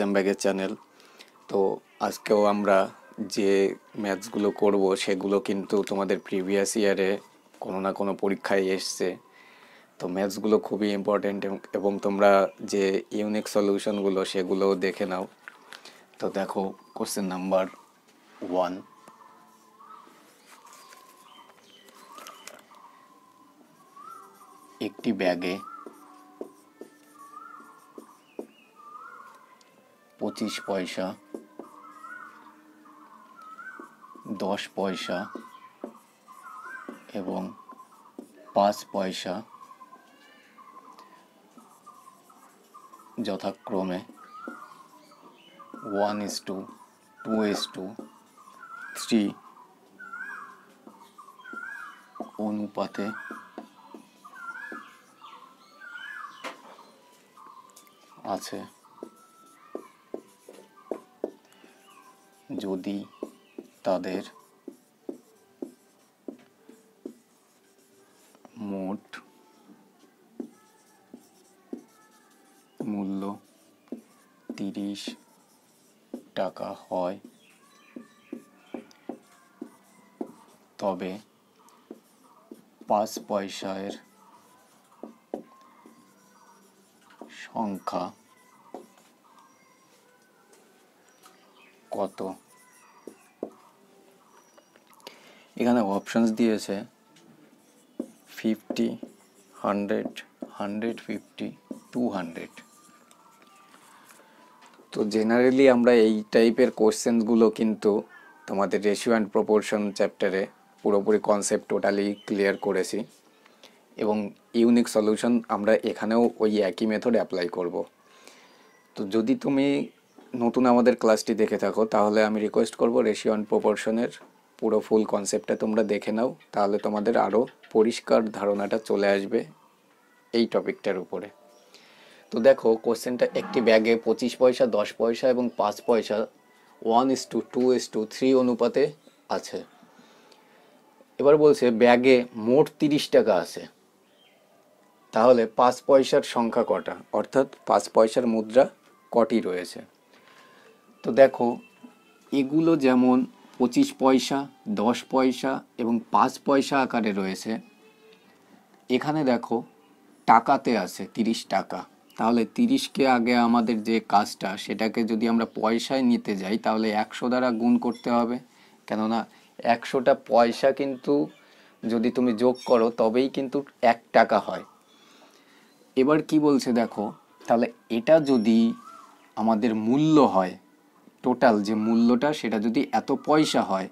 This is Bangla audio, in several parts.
এক্সাম ব্যাগের চ্যানেল তো আজকেও আমরা যে ম্যাথসগুলো করব, সেগুলো কিন্তু তোমাদের প্রিভিয়াস ইয়ারে কোনো না কোনো পরীক্ষায় এসছে। তো ম্যাথসগুলো খুবই ইম্পর্টেন্ট এবং তোমরা যে ইউনিক সলিউশনগুলো সেগুলো দেখে নাও। তো দেখো কোশ্চেন নাম্বার ওয়ান একটি ব্যাগে পঁচিশ পয়সা, দশ পয়সা এবং পাঁচ পয়সা যথাক্রমে one is to two is to, three অনুপাতে আছে। যদি তাদের মোট মূল্য তিরিশ টাকা হয় তবে পাঁচ পয়সার সংখ্যা কত? এখানে অপশনস দিয়েছে fifty hundred hundred fifty two hundred তো জেনারেলি আমরা এই টাইপের কোশ্চেনগুলো কিন্তু তোমাদের রেশিও অ্যান্ড প্রপোর্শন চ্যাপ্টারে পুরোপুরি কনসেপ্ট টোটালি ক্লিয়ার করেছি। এবং ইউনিক সলিউশন আমরা এখানেও ওই একই মেথড অ্যাপ্লাই করব। তো যদি তুমি নতুন আমাদের ক্লাসটি দেখে থাকো, তাহলে আমি রিকোয়েস্ট করব রেশিও অ্যান্ড প্রপোর্শনের পুরো ফুল কনসেপ্টটা তোমরা দেখে নাও, তাহলে তোমাদের আরও পরিষ্কার ধারণাটা চলে আসবে এই টপিকটার উপরে। তো দেখো কোশ্চেনটা একটি ব্যাগে পঁচিশ পয়সা, দশ পয়সা এবং পাঁচ পয়সা one is to two is to three অনুপাতে আছে। এবার বলছে ব্যাগে মোট তিরিশ টাকা আছে। তাহলে পাঁচ পয়সার সংখ্যা কটা? অর্থাৎ পাঁচ পয়সার মুদ্রা কটি রয়েছে? তো দেখো, এগুলো যেমন পঁচিশ পয়সা, দশ পয়সা এবং পাঁচ পয়সা আকারে রয়েছে। এখানে দেখো, টাকাতে আছে তিরিশ টাকা। তাহলে তিরিশকে আগে আমাদের যে কাজটা, সেটাকে যদি আমরা পয়সায় নিতে যাই, তাহলে একশো দ্বারা গুণ করতে হবে। কেননা একশোটা পয়সা কিন্তু যদি তুমি যোগ করো, তবেই কিন্তু এক টাকা হয়। এবার কি বলছে দেখো, তাহলে এটা যদি আমাদের মূল্য হয় টোটাল যে মূল্যটা, সেটা যদি এত পয়সা হয়,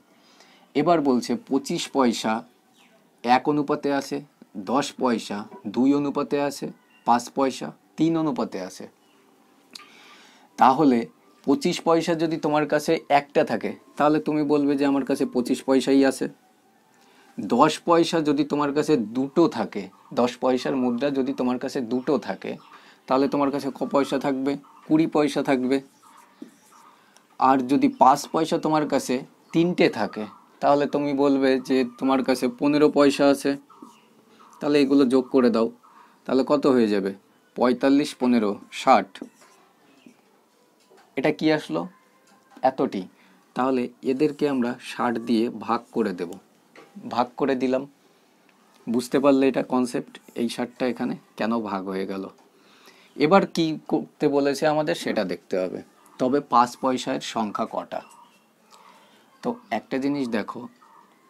এবার বলছে পঁচিশ পয়সা, এক অনুপাতে আছে, দশ পয়সা, দুই অনুপাতে আছে, পাঁচ পয়সা, তিন অনুপাতে আছে। তাহলে পঁচিশ পয়সা যদি তোমার কাছে একটা থাকে, তাহলে তুমি বলবে যে আমার কাছে পঁচিশ পয়সাই আছে। দশ পয়সা যদি তোমার কাছে দুটো থাকে, দশ পয়সার মুদ্রা যদি তোমার কাছে দুটো থাকে, তাহলে তোমার কাছে ক পয়সা থাকবে? কুড়ি পয়সা থাকবে। আর যদি পাঁচ পয়সা তোমার কাছে তিনটে থাকে, তাহলে তুমি বলবে যে তোমার কাছে পনেরো পয়সা আছে। তাহলে এগুলো যোগ করে দাও। তাহলে কত হয়ে যাবে? পঁয়তাল্লিশ, পনেরো, ষাট। এটা কি আসলো? এতটি। তাহলে এদেরকে আমরা ষাট দিয়ে ভাগ করে দেব। ভাগ করে দিলাম। বুঝতে পারলে এটা কনসেপ্ট এই ষাটটা এখানে কেন ভাগ হয়ে গেল? এবার কি করতে বলেছে আমাদের সেটা দেখতে হবে। তবে পাঁচ পয়সার সংখ্যা কটা? তো একটা জিনিস দেখো,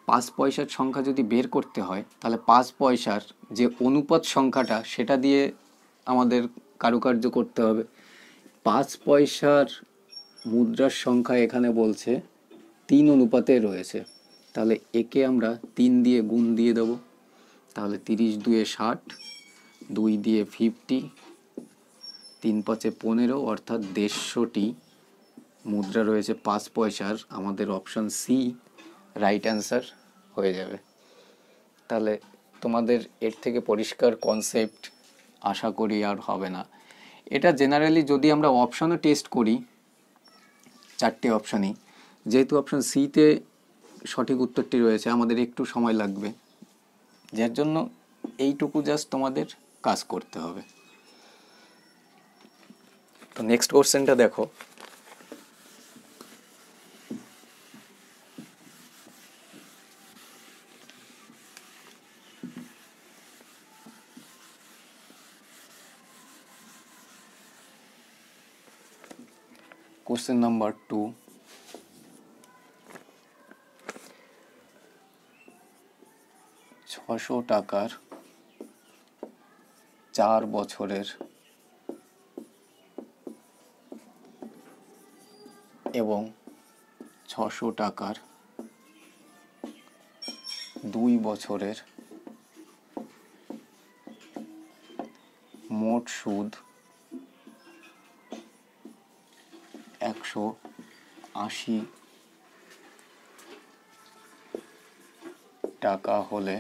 পাঁচ পয়সার সংখ্যা যদি বের করতে হয়, তাহলে পাঁচ পয়সার যে অনুপাত সংখ্যাটা, সেটা দিয়ে আমাদের কারুকার্য করতে হবে। পাঁচ পয়সার মুদ্রার সংখ্যা এখানে বলছে তিন অনুপাতে রয়েছে। তাহলে একে আমরা তিন দিয়ে গুণ দিয়ে দেবো। তাহলে তিরিশ দুয়ে ষাট, দুই দিয়ে ফিফটি তিন পাঁচে পনেরো, অর্থাৎ দেড়শোটি মুদ্রা রয়েছে পাঁচ পয়সার। আমাদের অপশন সি রাইট অ্যান্সার হয়ে যাবে। তাহলে তোমাদের এর থেকে পরিষ্কার কনসেপ্ট আশা করি আর হবে না। এটা জেনারেলি যদি আমরা অপশনও টেস্ট করি, চারটে অপশানই যেহেতু অপশন সিতে সঠিক উত্তরটি রয়েছে, আমাদের একটু সময় লাগবে। যার জন্য এইটুকু জাস্ট তোমাদের কাজ করতে হবে। তো নেক্সট কোশ্চেনটা দেখো। কোশ্চেন নাম্বার টু ছশো টাকার চার বছরের এবং ছশো টাকার দুই বছরের মোট সুদ একশো আশি টাকা হলে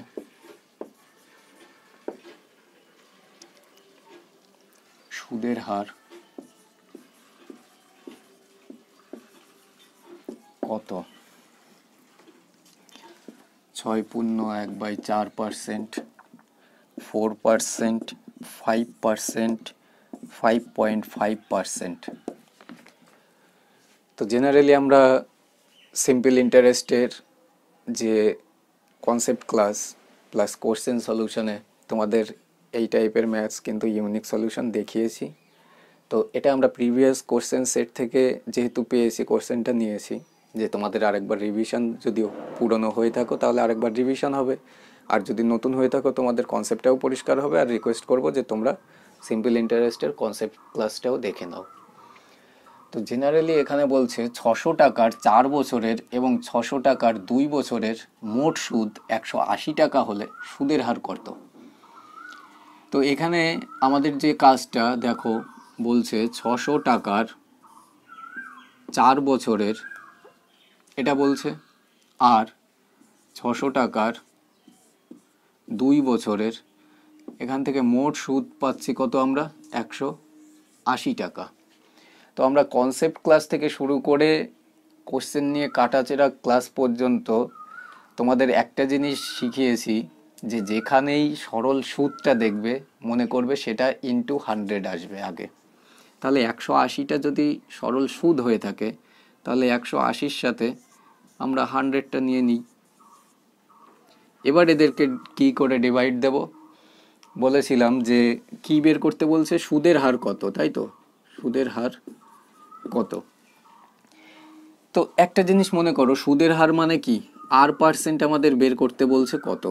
সুদের হার কত? ছয় পূর্ণ এক বাই চার percent, four percent, five percent, five point five percent. তো জেনারেলি আমরা সিম্পল ইন্টারেস্টের যে কনসেপ্ট ক্লাস প্লাস কোশ্চেন সলিউশনে তোমাদের এই টাইপের ম্যাথস কিন্তু ইউনিক সলিউশন দেখিয়েছি। তো এটা আমরা প্রিভিয়াস কোশ্চেন সেট থেকে যেহেতু পেয়েছি কোশ্চেনটা নিয়েছি। যে তোমাদের আরেকবার রিভিশন যদি পুরনো হয়ে থাকো, তাহলে আরেকবার রিভিশন হবে। আর যদি নতুন হয়ে থাকো, তোমাদের কনসেপ্টটাও পরিষ্কার হবে। আর রিকোয়েস্ট করব যে তোমরা সিম্পল ইন্টারেস্টের কনসেপ্ট ক্লাসটাও দেখে নাও। তো জেনারেলি এখানে বলছে ছশো টাকার চার বছরের এবং ছশো টাকার দুই বছরের মোট সুদ একশো আশি টাকা হলে সুদের হার কত? তো এখানে আমাদের যে কাজটা, দেখো, বলছে ছশো টাকার চার বছরের এটা বলছে, আর ছশো টাকার দুই বছরের, এখান থেকে মোট সুদ পাচ্ছি কত আমরা? একশো আশি টাকা। তো আমরা কনসেপ্ট ক্লাস থেকে শুরু করে কোশ্চেন নিয়ে কাটাচেরা ক্লাস পর্যন্ত তোমাদের একটা জিনিস শিখিয়েছি যে যেখানেই সরল সুদটা দেখবে, মনে করবে সেটা ইনটু হান্ড্রেড আসবে আগে। তাহলে একশো আশিটা যদি সরল সুদ হয়ে থাকে, তাহলে একশো আশির সাথে আমরা হান্ড্রেডটা নিয়ে নিই। এবার এদেরকে কি করে ডিভাইড দেব? বলেছিলাম যে, কি বের করতে বলছে? সুদের হার কত, তাই তো? সুদের হার কত? তো একটা জিনিস মনে করো, সুদের হার মানে কি? আর পার্সেন্ট আমাদের বের করতে বলছে কত?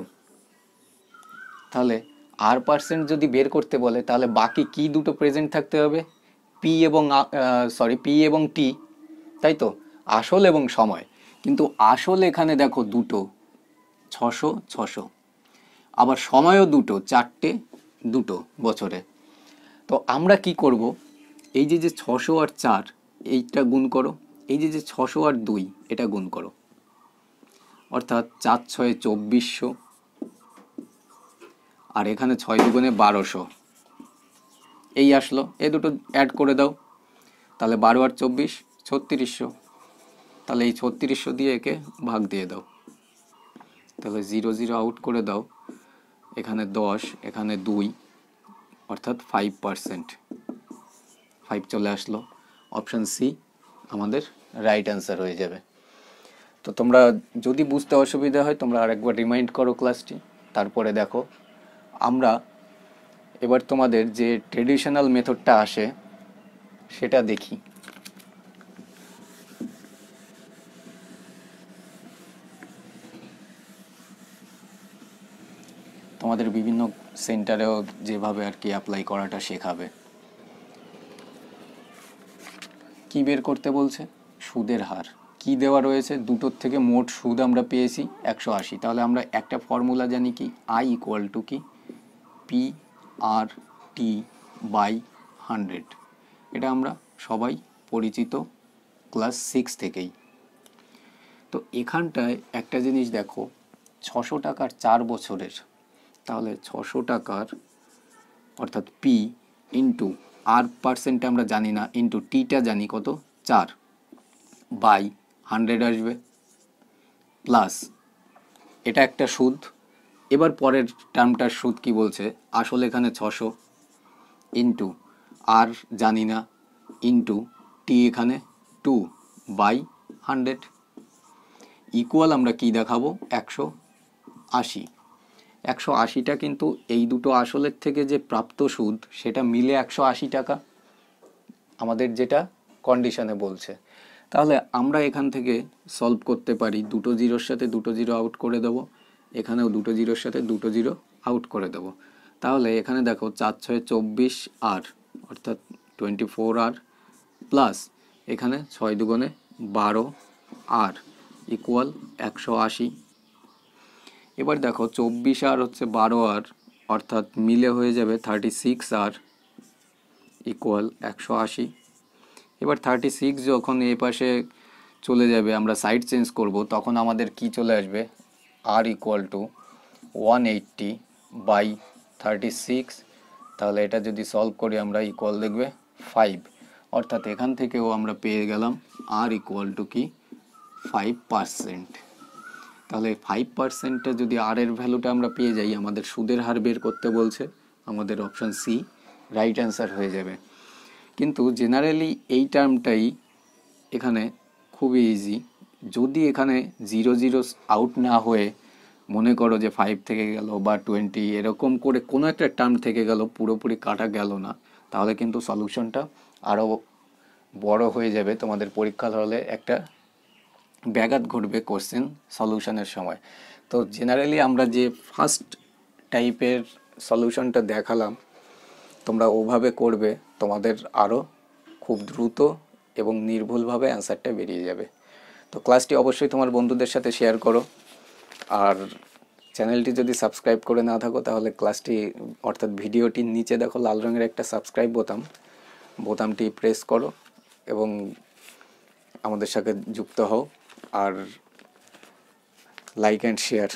তাহলে আর পার্সেন্ট যদি বের করতে বলে, তাহলে বাকি কি দুটো প্রেজেন্ট থাকতে হবে? পি এবং সরি পি এবং টি তাই তো? আসল এবং সময়। কিন্তু আসল এখানে দেখো দুটো, ছশো ছশো। আবার সময়ও দুটো, চারটে, দুটো বছরে। তো আমরা কি করব? এই যে যে ছশো আর চার, এইটা গুণ করো। এই যে যে ছশো আর দুই, এটা গুণ করো। অর্থাৎ চার ছয় চব্বিশশো আর এখানে ছয় দুগুণে বারোশো। এই আসলো। এ দুটো অ্যাড করে দাও। তাহলে বারো আর চব্বিশ, ছত্রিশশো। তাহলে এই ছত্রিশশো দিয়ে একে ভাগ দিয়ে দাও। তাহলে জিরো জিরো আউট করে দাও। এখানে দশ, এখানে দুই, অর্থাৎ ফাইভ পারসেন্ট ফাইভ চলে আসলো। অপশান সি আমাদের রাইট অ্যান্সার হয়ে যাবে। তো তোমরা যদি বুঝতে অসুবিধা হয়, তোমরা আরেকবার রিমাইন্ড করো ক্লাসটি তারপরে দেখো, আমরা এবার তোমাদের যে ট্রেডিশনাল মেথডটা আসে, সেটা দেখি। তোমাদের বিভিন্ন সেন্টারেও যেভাবে আর কি অ্যাপ্লাই করাটা শেখাবে। কি বের করতে বলছে? সুদের হার। কি দেওয়া রয়েছে? দুটোর থেকে মোট সুদ আমরা পেয়েছি একশো আশি। তাহলে আমরা একটা ফর্মুলা জানি কি? আই ইকুয়াল টু কি? P R T by hundred এটা আমরা সবাই পরিচিত ক্লাস সিক্স থেকেই। তো এখানটায় একটা জিনিস দেখো, ছশো টাকার চার বছরের তাহলে ছশো টাকার অর্থাৎ পি ইন্টু আর পার্সেন্ট আমরা জানি না ইন্টু টিটা জানি কত? চার বাই হান্ড্রেড আসবে। প্লাস এটা একটা সুদ। এবার পরের টার্মটার সুদ কি বলছে? আসলে এখানে ছশো ইন্টু আর জানি না ইন্টু টি এখানে টু বাই হান্ড্রেড ইকুয়াল আমরা কি দেখাবো? একশো আশি। একশো আশিটা কিন্তু এই দুটো আসলের থেকে যে প্রাপ্ত সুদ, সেটা মিলে একশো আশি টাকা। আমাদের যেটা কন্ডিশনে বলছে। তাহলে আমরা এখান থেকে সলভ করতে পারি, দুটো জিরোর সাথে দুটো জিরো আউট করে দেবো, এখানেও দুটো জিরোর সাথে দুটো জিরো আউট করে দেবো। তাহলে এখানে দেখো চার ছয় চব্বিশ আর, অর্থাৎ টোয়েন্টি ফোর আর প্লাস এখানে ছয় দুগুণে বারো আর ইকুয়াল একশো আশি। এবার দেখো চব্বিশ আর হচ্ছে বারো আর, অর্থাৎ মিলে হয়ে যাবে থার্টি সিক্স আর ইকুয়াল একশো আশি। এবার থার্টি সিক্স যখন এ পাশে চলে যাবে, আমরা সাইড চেঞ্জ করব, তখন আমাদের কি চলে আসবে? R equal to one eighty by thirty six তাহলে এটা যদি সলভ করি, আমরা ইকুয়াল দেখবে ফাইভ অর্থাৎ এখান থেকেও আমরা পেয়ে গেলাম আর ইকুয়াল টু কি? ফাইভ পার্সেন্ট তাহলে ফাইভ পার্সেন্টটা যদি আর এর ভ্যালুটা আমরা পেয়ে যাই, আমাদের সুদের হার বের করতে বলছে, আমাদের অপশান সি রাইট অ্যান্সার হয়ে যাবে। কিন্তু জেনারেলি এই টার্মটাই এখানে খুবই ইজি যদি এখানে জিরো জিরো আউট না হয়ে মনে করো যে ফাইভ থেকে গেল বা টোয়েন্টি এরকম করে কোনো একটা টার্ম থেকে গেল, পুরোপুরি কাটা গেল না, তাহলে কিন্তু সলিউশনটা আরও বড় হয়ে যাবে। তোমাদের পরীক্ষা হলে একটা ব্যাঘাত ঘটবে কোশ্চেন সলিউশনের সময়। তো জেনারেলি আমরা যে ফার্স্ট টাইপের সলিউশনটা দেখালাম, তোমরা ওভাবে করবে, তোমাদের আরও খুব দ্রুত এবং নির্ভুলভাবে অ্যান্সারটা বেরিয়ে যাবে। তো ক্লাসটি অবশ্যই তোমার বন্ধুদের সাথে শেয়ার করো। আর চ্যানেলটি যদি সাবস্ক্রাইব করে না থাকো, তাহলে ক্লাসটি অর্থাৎ ভিডিওটির নিচে দেখো, লাল রঙের একটা সাবস্ক্রাইব বোতাম। বোতামটি প্রেস করো এবং আমাদের সাথে যুক্ত হও। আর লাইক অ্যান্ড শেয়ার